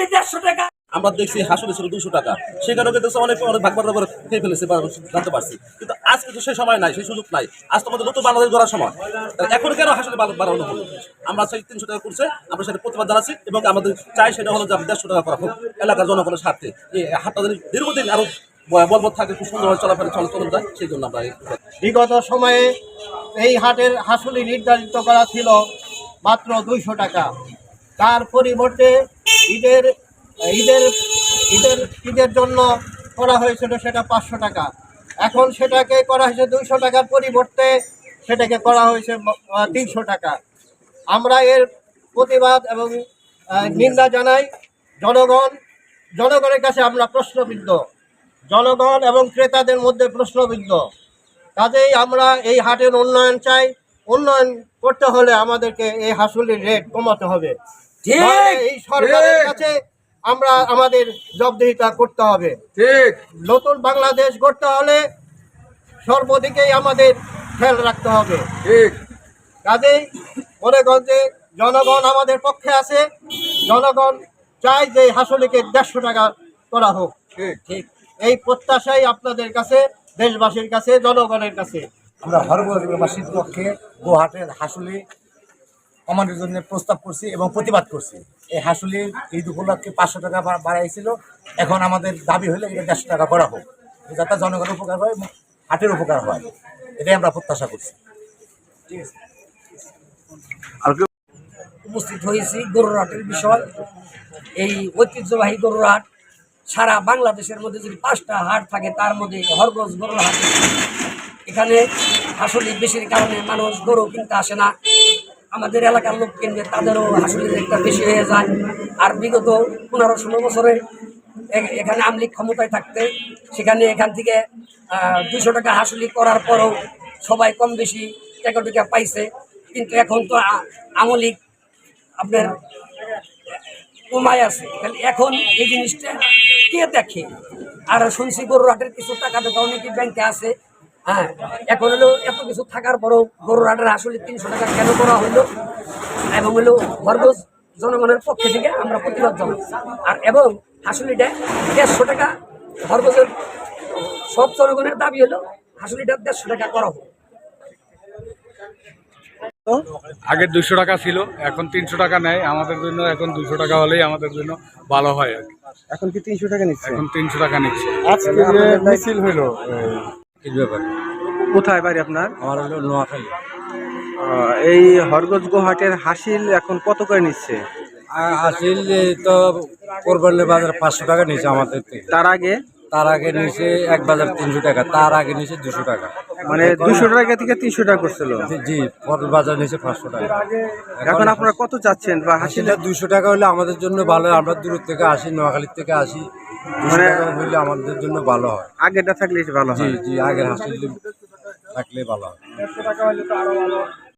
হাসুলি দেড়শো টাকা। আমরা দেখছি হাসুলি ছিল দুশো টাকা। সেখানে কিন্তু অনেক অনেক ভাগ করে খেয়ে ফেলেছে বা জানতে পারছি। কিন্তু আজকে তো সেই সময় নাই সেই সুযোগ নাই। আজ তো আমাদের নতুন বাংলাদেশ গড়ার সময়। এখন কেন হাসুলি বাড়ানো হলো? আমরা সেই তিনশো টাকা করছে আমরা সেটা প্রতিবাদ জানাচ্ছি এবং আমাদের চাই সেটা হলো যে দেড়শো টাকা করা হোক এলাকার জনগণের স্বার্থে। এই হাটটা যদি দীর্ঘদিন আরও বলবৎ থাকে খুব সুন্দরভাবে চলাফেরা চলাচল যায় সেই জন্য আমরা বিগত সময়ে এই হাটের হাসুলি নির্ধারিত করা ছিল মাত্র দুইশো টাকা। তার পরিবর্তে ঈদের ঈদের ঈদের ঈদের জন্য করা হয়েছিল সেটা পাঁচশো টাকা। এখন সেটাকে করা হয়েছে দুইশো টাকার পরিবর্তে সেটাকে করা হয়েছে তিনশো টাকা। আমরা এর প্রতিবাদ এবং নিন্দা জানাই জনগণ। জনগণের কাছে আমরা প্রশ্নবিদ্ধ। জনগণ এবং ক্রেতাদের মধ্যে প্রশ্নবিদ্ধ। কাজেই আমরা এই হাটের উন্নয়ন চাই। উন্নয়ন করতে হলে আমাদেরকে এই হাসুলির রেট কমাতে হবে। এই সরকারের কাছে আমরা আমাদের জবাবদিহিতা করতে হবে। ঠিক। নতুন বাংলাদেশ গড়তে হলে সর্বদিকেই আমাদের খেয়াল রাখতে হবে। ঠিক। কাজেই মনে করেন জনগণ আমাদের পক্ষে আছে। জনগণ চাই যে হাসুলিকে দেড়শো টাকা করা হোক। ঠিক। ঠিক। এই প্রত্যাশাই আপনাদের কাছে দেশবাসীর কাছে জনগণের কাছে। আমরা হরবাসীর পক্ষে গোহাটের হাসুলি কমানোর জন্য প্রস্তাব করছি এবং প্রতিবাদ করছি। এই হাসুলির ঈদ উপলক্ষে পাঁচশো টাকা বাড়াইছিল। এখন আমাদের দাবি হলে এটা দেড়শো টাকা করা হোক। যাতে জনগণের উপকার হয় এবং হাটের উপকার হয়। এটাই আমরা প্রত্যাশা করছি। উপস্থিত হয়েছি গরুরহাটের বিষয়। এই ঐতিহ্যবাহী গরুরহাট সারা বাংলাদেশের মধ্যে যদি পাঁচটা হাট থাকে তার মধ্যে হরগজ গরুরহাট এখানে হাসলি বেশির কারণে মানুষ গরু কিনতে আসে না। আমাদের এলাকার লোক কিনবে তাদেরও হাসলির রেটটা বেশি হয়ে যায়। আর বিগত পনেরো ষোলো বছরে এখানে আমলিক ক্ষমতায় থাকতে, সেখানে এখান থেকে দুশো টাকা হাসলি করার পরও সবাই কম বেশি টাকা টুকা পাইছে। কিন্তু এখন তো আমলিক আপনার কমায় আছে। তাহলে এখন এই জিনিসটা কে দেখে? আর শুনছি গরুরহাটের কিছু টাকা টাকা অনেকে ব্যাংকে আছে। হ্যাঁ এখন হলো এত কিছু থাকার পরও গরুরহাটের আসলে তিনশো টাকা কেন করা হলো এবং হলো খরগোশ জনগণের পক্ষে থেকে আমরা প্রতিবাদ জানাচ্ছি আর এবং হাসুলিটা দেড়শো টাকা খরগোশের সব জনগণের দাবি হলো হাসুলিটা দেড়শো টাকা করা হোক। আগে দুশো টাকা ছিল এখন তিনশো টাকা নেয়। আমাদের জন্য এখন দুশো টাকা হলেই আমাদের জন্য ভালো হয় আর কি। এখন কি তিনশো টাকা নিচ্ছে? এখন তিনশো টাকা নিচ্ছে। আজকে মিছিল হইল ব্যাপার। কোথায় বাড়ি আপনার? আমার হলো নোয়াখালী। আহ, এই হরগজ গোহাটের হাসিল এখন কত করে নিচ্ছে? আসিল তো করবলে বাজার পাঁচশো টাকা নিচ্ছে আমাদের থেকে। তার আগে? তার আগে নিয়েছে এক বাজার তিনশো টাকা তার আগে নিয়েছে দুশো টাকা। মানে দুশো টাকা থেকে তিনশো টাকা করছিল? জি পটল বাজার নিয়েছে পাঁচশো টাকা। এখন আপনারা কত চাচ্ছেন বা হাসিটা দুশো টাকা হলে আমাদের জন্য ভালো হয়। আমরা দূর থেকে আসি নোয়াখালীর থেকে আসি। মানে- হইলে আমাদের জন্য ভালো হয়। আগেটা থাকলে ভালো জি হয়। জি আগের হাসিল থাকলে ভালো হয়।